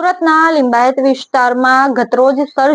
સુરતના લિંબાયત વિસ્તારમાં ગતરોજ સર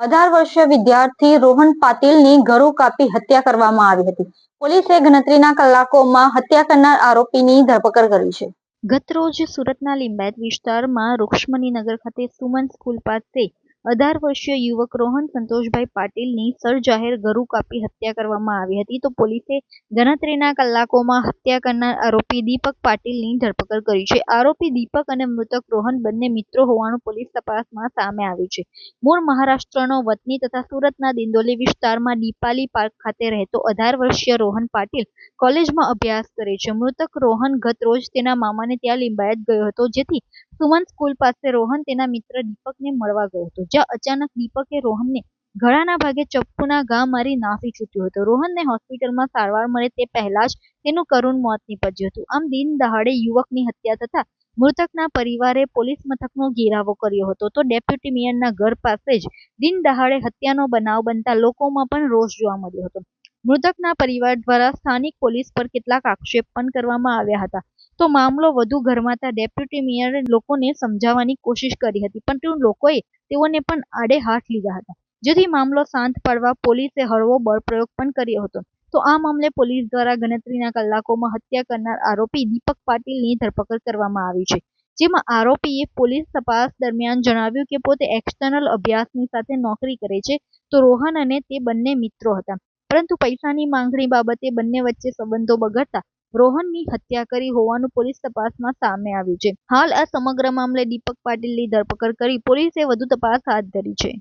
અઢાર વર્ષીય વિદ્યાર્થી રોહન પાટીલની ગરુ કાપી હત્યા કરવામાં આવી હતી. પોલીસે ગણતરીના કલાકોમાં હત્યા કરનાર આરોપીની ધરપકડ કરી છે. ગતરોજ સુરતના લિંબાયત વિસ્તારમાં રૂક્ષ્મણીનગર ખાતે સુમન સ્કૂલ પાસે અઢાર વર્ષીય યુવક રોહન સંતોષભાઈ પાટીલની સરજાહેર ગરુ કાપી હત્યા કરવામાં આવી હતી. તો પોલીસે ગણતરીના કલાકોમાં હત્યા કરનાર આરોપી દીપક પાટીલની ધરપકડ કરી છે. આરોપી દીપક અને મૃતક રોહન બંને મિત્રો હોવાનું પોલીસ તપાસમાં સામે આવ્યું છે. મૂળ મહારાષ્ટ્રનો વતની તથા સુરતના દિંડોલી વિસ્તારમાં દીપાલી પાર્ક ખાતે રહેતો અઢાર વર્ષીય રોહન પાટીલ કોલેજમાં અભ્યાસ કરે છે. મૃતક રોહન ગત રોજ તેના મામાને ત્યાં લિંબાયત ગયો હતો. જેથી સુમન સ્કૂલ પાસે રોહન તેના મિત્ર દીપકને મળવા ગયો હતો, જ્યાં અચાનક દીપકે રોહનને ગળાના ભાગે ચપ્પુના ઘા મારી નાસી છૂટ્યો હતો. રોહનને હોસ્પિટલમાં સારવાર મળે તે પહેલા જ તેનું કરુણ મોત નીપજ્યું હતું. આમ દિન દહાડે યુવકની હત્યા થતા મૃતકના પરિવારે પોલીસ મથકનો ઘેરાવો કર્યો હતો. તો ડેપ્યુટી મેયરના ઘર પાસે જ દિન દહાડે હત્યાનો બનાવ બનતા લોકોમાં પણ રોષ જોવા મળ્યો હતો. મૃતકના પરિવાર દ્વારા સ્થાનિક પોલીસ પર કેટલાક આક્ષેપ પણ કરવામાં આવ્યા હતા. તો મામલો વધુ ગરમાતા ડેપ્યુટી મેયરે લોકોને સમજાવવાની કોશિશ કરી હતી. પરંતુ લોકોએ તેઓને પણ આડે હાથ લીધા હતા. જેથી મામલો શાંત પાડવા પોલીસે હળવો બળપ્રયોગ પણ કર્યો હતો. તો આ મામલે પોલીસ દ્વારા ગણતરીના કલાકોમાં હત્યા કરનાર આરોપી દીપક પાટીલની ધરપકડ કરવામાં આવી છે. જેમાં આરોપીએ પોલીસ તપાસ દરમિયાન જણાવ્યું કે પોતે એક્સટર્નલ અભ્યાસની સાથે નોકરી કરે છે. તો રોહન અને તે બંને મિત્રો હતા. પરંતુ પૈસાની માંગણી બાબતે બંને વચ્ચે સંબંધો બગડતા રોહનની હત્યા કરી હોવાનું પોલીસ તપાસમાં સામે આવ્યું છે હાલ આ સમગ્ર મામલે દીપક પાટીલની ધરપકડ કરી પોલીસે વધુ તપાસ હાથ ધરી છે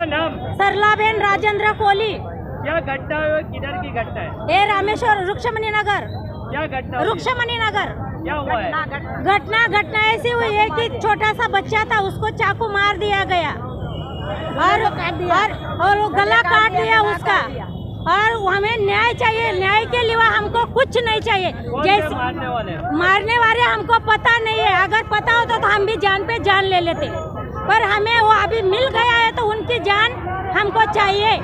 का नाम सरलाबेन राजेंद्र कोहली क्या घटना हुई और किधर की घटना है ये रामेश्वर रुक्षमणि नगर क्या घटना हुई? रुक्षमणि नगर क्या हुआ है घटना घटना ऐसी हुई है कि छोटा सा बच्चा था उसको चाकू मार दिया गया और और, और वो गला काट दिया उसका और हमें न्याय चाहिए न्याय के लिए हमको कुछ नहीं चाहिए। जैसे मारने वाले मारने वाले हमको पता नहीं है। अगर पता होता तो हम भी जान पे जान ले लेते। पर हमें वो अभी मिल गया है तो उनकी जान हमको चाहिए।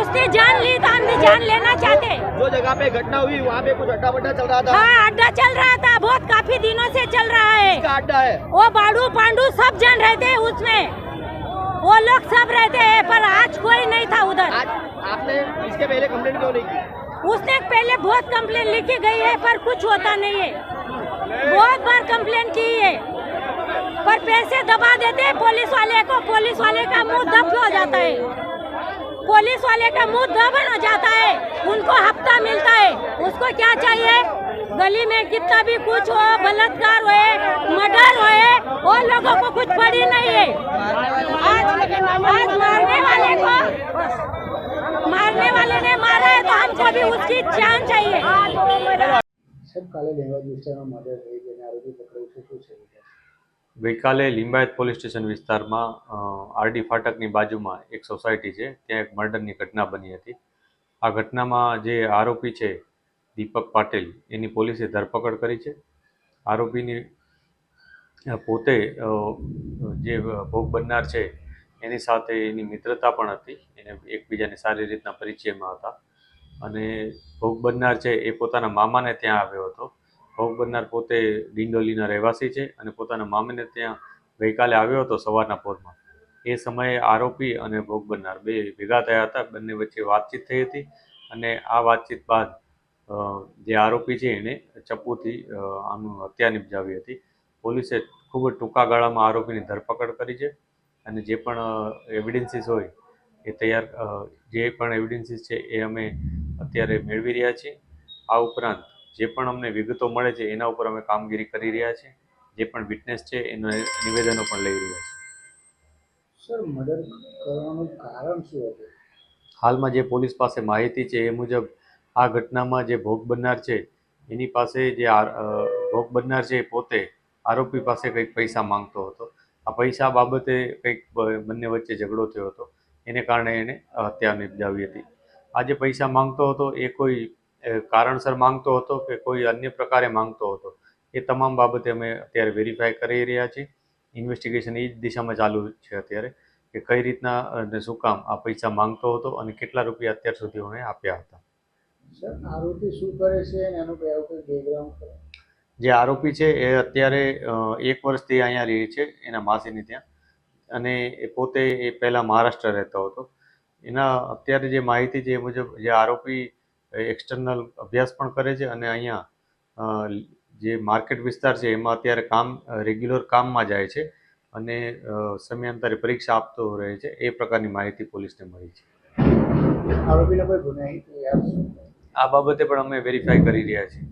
उसने जान ली तो हम भी जान लेना चाहते। जो जगह पे घटना हुई वहाँ पे कुछ अड्डा बड्डा चल रहा था? हाँ अड्डा चल रहा था। बहुत काफ़ी दिनों से चल रहा है। अड्डा है? वो बाड़ू पांडू सब जन रहते हैं उसमें। वो लोग सब रहते हैं पर आज कोई नहीं था उधर। आज आपने इसके पहले कंप्लेंट क्यों नहीं की? उसने पहले बहुत कंप्लेन लिखी गई है पर कुछ होता नहीं है। बहुत बार कंप्लेन की है पर पैसे दबा देते हैं पुलिस वाले को। पुलिस वाले का मुँह दब हो जाता है। पुलिस वाले का मुँह दबन हो जाता है। उनको हफ़्ता मिलता है। उसको क्या चाहिए? गली में कितना भी कुछ हो बलात्कार होए वो लोगों को कुछ पड़ी नहीं है आज आज मारने वाले को मारने वाले ने मारा है तो हमको भी उसकी जान चाहिए સાહેબ કાલે લેવા વિસ્તારમાં મર્ડર થઈ જેને આરોપી પકડાયું છે શું છે વિગત? ગઈકાલે લિંબાયત પોલીસ સ્ટેશન વિસ્તારમાં અ, આરડી ફાટકની બાજુમાં એક સોસાયટી છે ત્યાં એક મર્ડરની ઘટના બની હતી આ ઘટનામાં જે આરોપી છે દીપક પાટીલ એની પોલીસે ધરપકડ કરી છે આરોપીની અ, પોતે જે ભોગ બનનાર છે, એની સાથે એની મિત્રતા પણ હતી. એને એકબીજાને સારી રીતના પરિચયમાં હતા. અને ભોગ બનનાર છે એ પોતાના મામાને ત્યાં આવ્યો હતો. ભોગ બનનાર પોતે ડિંડોલીના રહેવાસી છે અને પોતાના મામાને ત્યાં ગઈકાલે આવ્યો હતો સવારના પોરમાં. એ સમયે આરોપી અને ભોગ બનનાર બે ભેગા થયા હતા. બંને વચ્ચે વાતચીત થઈ હતી અને આ વાતચીત બાદ જે આરોપી છે એણે ચપ્પુથી આનું હત્યા નિપજાવી હતી. પોલીસે ખૂબ જ ટૂંકા ગાળામાં આરોપીની ધરપકડ કરી છે અને જે પણ એવિડન્સીસ હોય એ તૈયાર જે પણ એવિડન્સીસ છે એ અમે અત્યારે મેળવી રહ્યા છીએ. આ ઉપરાંત જે પણ અમને વિગતો મળે છે એના ઉપર અમે કામગીરી કરી રહ્યા છીએ. જે પણ વિટનેસ છે એના નિવેદનો પણ લઈ રહ્યા છીએ. સર મર્ડર કરવાનું કારણ શું હતું? હાલમાં જે પોલીસ પાસે માહિતી છે એ મુજબ આ ઘટનામાં જે ભોગ બનનાર છે એની પાસે જે ભોગ બનનાર છે એ પોતે આરોપી પાસે કંઈક પૈસા માંગતો હતો. આ પૈસા બાબતે કંઈક બંને વચ્ચે ઝઘડો થયો હતો. એને કારણે એને હત્યા નિપજાવી હતી. આ જે પૈસા માંગતો હતો એ કોઈ કારણસર માંગતો હતો કે કોઈ અન્ય પ્રકારે માંગતો હતો? એ તમામ બાબતે અમે અત્યારે વેરીફાઈ કરી રહ્યા છીએ. ઇન્વેસ્ટિગેશન એ જ દિશામાં ચાલુ છે અત્યારે કે કઈ રીતના અને શું કામ આ પૈસા માંગતો હતો અને કેટલા રૂપિયા અત્યાર સુધી અમે આપ્યા હતા. આરોપી શું કરે છે એનો કોઈ બેકગ્રાઉન્ડ જે આરોપી છે એ અત્યારે એક વર્ષથી અહીંયા રહે છે એના માસીની ત્યાં. અને એ પોતે એ પહેલાં મહારાષ્ટ્ર રહેતો હતો. એના અત્યારે જે માહિતી છે એ મુજબ જે આરોપી એક્સટર્નલ અભ્યાસ પણ કરે છે અને અહીંયા જે માર્કેટ વિસ્તાર છે એમાં અત્યારે કામ રેગ્યુલર કામમાં જાય છે અને સમયાંતરે પરીક્ષા આપતો રહે છે. એ પ્રકારની માહિતી પોલીસને મળી છે. આરોપીને કોઈ ગુનાહિત આ બાબતે પણ અમે વેરીફાઈ કરી રહ્યા છીએ.